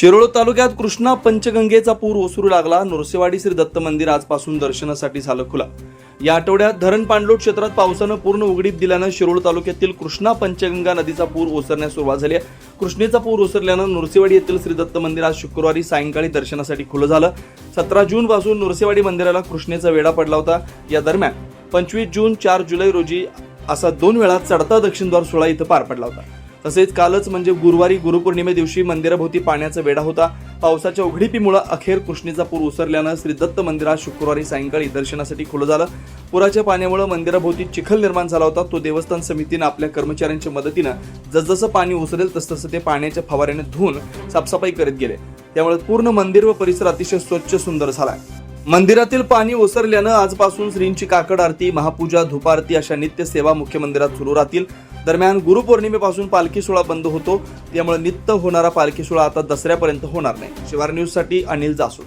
शिरोळ तालुक्यात कृष्णा पंचगंगेचा पूर ओसरू लागला. नृसिंहवाडी श्री दत्त मंदिर आजपासून दर्शनासाठी झालं खुला. या आठवड्यात धरण पाणलोट क्षेत्रात पावसानं पूर्ण उघडीप दिल्यानं शिरोळ तालुक्यातील कृष्णा पंचगंगा नदीचा पूर ओसरण्यास सुरुवात झाली आहे. कृष्णेचा पूर ओसरल्यानं नृसिंहवाडी येथील श्री दत्त मंदिर आज शुक्रवारी सायंकाळी दर्शनासाठी खुलं झालं. सतरा जून पासून नृसिंहवाडी मंदिराला कृष्णेचा वेढा पडला होता. या दरम्यान पंचवीस जून चार जुलै रोजी असा दोन वेळा चढता दक्षिणद्वार सोहळा इथं पार पडला होता. तसेच कालच म्हणजे गुरुवारी गुरुपौर्णिमे दिवशी मंदिराभोवती पाण्याचा वेढा होता. पावसाच्या उघडीपीमुळे अखेर कृष्णेचा पूर ओसरल्यानं श्री दत्त मंदिरात शुक्रवारी सायंकाळी दर्शनासाठी खुलं झालं. पुराच्या पाण्यामुळे मंदिराभोवती चिखल निर्माण झाला होता. तो देवस्थान समितीनं आपल्या कर्मचाऱ्यांच्या मदतीनं जसजसं पाणी ओसरेल तसतसं ते पाण्याच्या फवाऱ्याने धुवून साफसफाई करत गेले. त्यामुळे पूर्ण मंदिर व परिसर अतिशय स्वच्छ सुंदर झालाय. मंदिरातील पाणी ओसरल्यानं आजपासून श्रींची काकड आरती महापूजा धुपारती अशा नित्य सेवा मुख्य मंदिरात सुरू राहतील. दरम्यान गुरुपौर्णिमेपासून पालखी सोहळा बंद होतो. त्यामुळे नित्य होणारा पालखी सोहळा आता दसऱ्यापर्यंत होणार नाही. शिवार न्यूजसाठी अनिल जासूद